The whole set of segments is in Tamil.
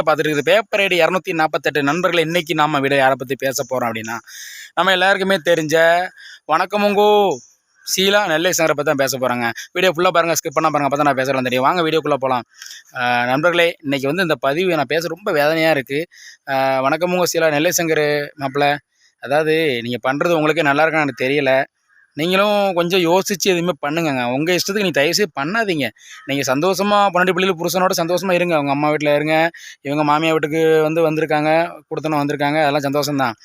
பார்த்துட்டு பேப்பர் ஐடி இரநூத்தி நாற்பத்தெட்டு நண்பர்கள் இன்றைக்கி நாம் விட யாரை பற்றி பேச போகிறோம் அப்படின்னா நம்ம எல்லாருக்குமே தெரிஞ்ச வணக்கமுங்கோ சீலா நெல்லை சங்கரை பற்றி தான் பேச போகிறாங்க வீடியோ ஃபுல்லாக பாருங்கள் ஸ்கிப் பண்ணால் பாருங்கள் அப்போ தான் நான் பேசுகிறேன் தெரியும். வாங்க வீடியோக்குள்ளே போகலாம் நண்பர்களே இன்னைக்கு வந்து இந்த பதிவு நான் பேச ரொம்ப வேதனையாக இருக்குது வணக்கமுங்கோ சீலா நெல்லை சங்கர் மாப்பிள்ள அதாவது நீங்கள் பண்ணுறது உங்களுக்கே நல்லா இருக்கான்னு எனக்கு தெரியல. நீங்களும் கொஞ்சம் யோசித்து எதுவுமே பண்ணுங்கங்க. உங்கள் இஷ்டத்துக்கு நீ தயவுசெய்து பண்ணாதீங்க. நீங்கள் சந்தோஷமாக பன்னெண்டு பிள்ளைகள் புருஷனோட சந்தோஷமாக இருங்க. அவங்க அம்மா வீட்டில் இருங்க. இவங்க மாமியார் வீட்டுக்கு வந்து வந்திருக்காங்க. கொடுத்தனும் வந்திருக்காங்க. அதெல்லாம் சந்தோஷம்தான்.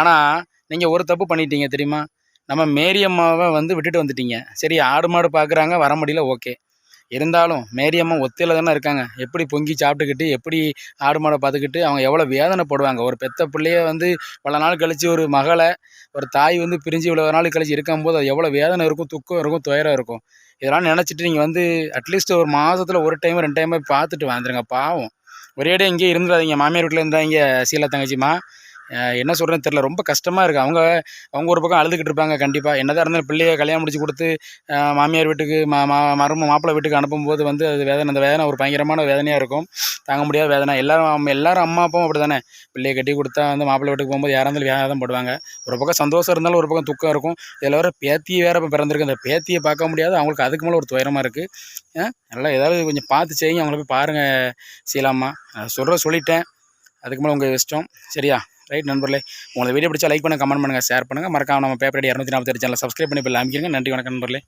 ஆனால் நீங்கள் ஒரு தப்பு பண்ணிட்டீங்க தெரியுமா? நம்ம மேரியம்மாவை வந்து விட்டுட்டு வந்துட்டீங்க. சரி ஆடு மாடு பார்க்குறாங்க வர முடியல ஓகே. இருந்தாலும் மேரியம்மா ஒத்தையில் தானே இருக்காங்க. எப்படி பொங்கி சாப்பிட்டுக்கிட்டு எப்படி ஆடு மாடை பார்த்துக்கிட்டு அவங்க எவ்வளோ வேதனைப்படுவாங்க. ஒரு பெத்த பிள்ளைய வந்து பல நாள் கழித்து ஒரு மகளை ஒரு தாய் வந்து பிரிஞ்சு இவ்வளோ நாள் கழிச்சு இருக்கும்போது அது எவ்வளோ வேதனை இருக்கும் துக்கம் இருக்கும் துயரம் இருக்கும். இதெல்லாம் நினச்சிட்டு நீங்கள் வந்து அட்லீஸ்ட் ஒரு மாதத்தில் ஒரு டைம் ரெண்டு டைம் பார்த்துட்டு வந்துடுங்க பாவம். ஒரேடியாக இங்கேயே இருந்துடாதீங்க. மாமியார் வீட்டில் இருந்தால் இங்கே சீலா தங்கச்சிமா என்ன சொல்கிறேன்னு தெரில ரொம்ப கஷ்டமாக இருக்குது அவங்க அவங்க ஒரு பக்கம் அழுதுகிட்டு இருப்பாங்க கண்டிப்பாக என்னதான் இருந்தாலும் பிள்ளைய கல்யாணம் முடிச்சு கொடுத்து மாமியார் வீட்டுக்கு மா மா மரும மாப்பிள்ளை வீட்டுக்கு அனுப்பும்போது வந்து அது வேதனை. அந்த வேதனை ஒரு பயங்கரமான வேதனையாக இருக்கும். தாங்க முடியாத வேதனை. எல்லாரும் அம்மா- எல்லாரும் அம்மா அப்பாவும் அப்படி தானே பிள்ளையை கட்டி கொடுத்தா வந்து மாப்பிள்ளை வீட்டுக்கு போகும்போது யாராக இருந்தாலும் வேதனை தான் போடுவாங்க. ஒரு பக்கம் சந்தோஷம் இருந்தாலும் ஒரு பக்கம் துக்கம் இருக்கும். இதில் வர பேத்தியை வேறு இப்போ பிறந்திருக்கு. அந்த பேத்தியை பார்க்க முடியாது. அவங்களுக்கு அதுக்கு மேலே ஒரு துயரமாக இருக்குது நல்லா ஏதாவது கொஞ்சம் பார்த்து செய்யுங்க. அவங்கள போய் பாருங்கள் சீலாம்மா. சொல்கிற சொல்லிட்டேன். அதுக்கு மேலே உங்கள் இஷ்டம். சரியா? ரைட் நண்பர்களே உங்களுக்கு வீடியோ பிடிச்சா லைக் பண்ணுங்கள் கமெண்ட் பண்ணுங்கள் ஷேர் பண்ணுங்கள் மறக்காம நம்ம பேப்பர் இரநூத்தி நாற்பத்தி சேனல் சப்ஸ்கிரைப் பண்ணி பிள்ளை அமைக்கிறீங்க. நன்றி வணக்கம் நண்பர்களே.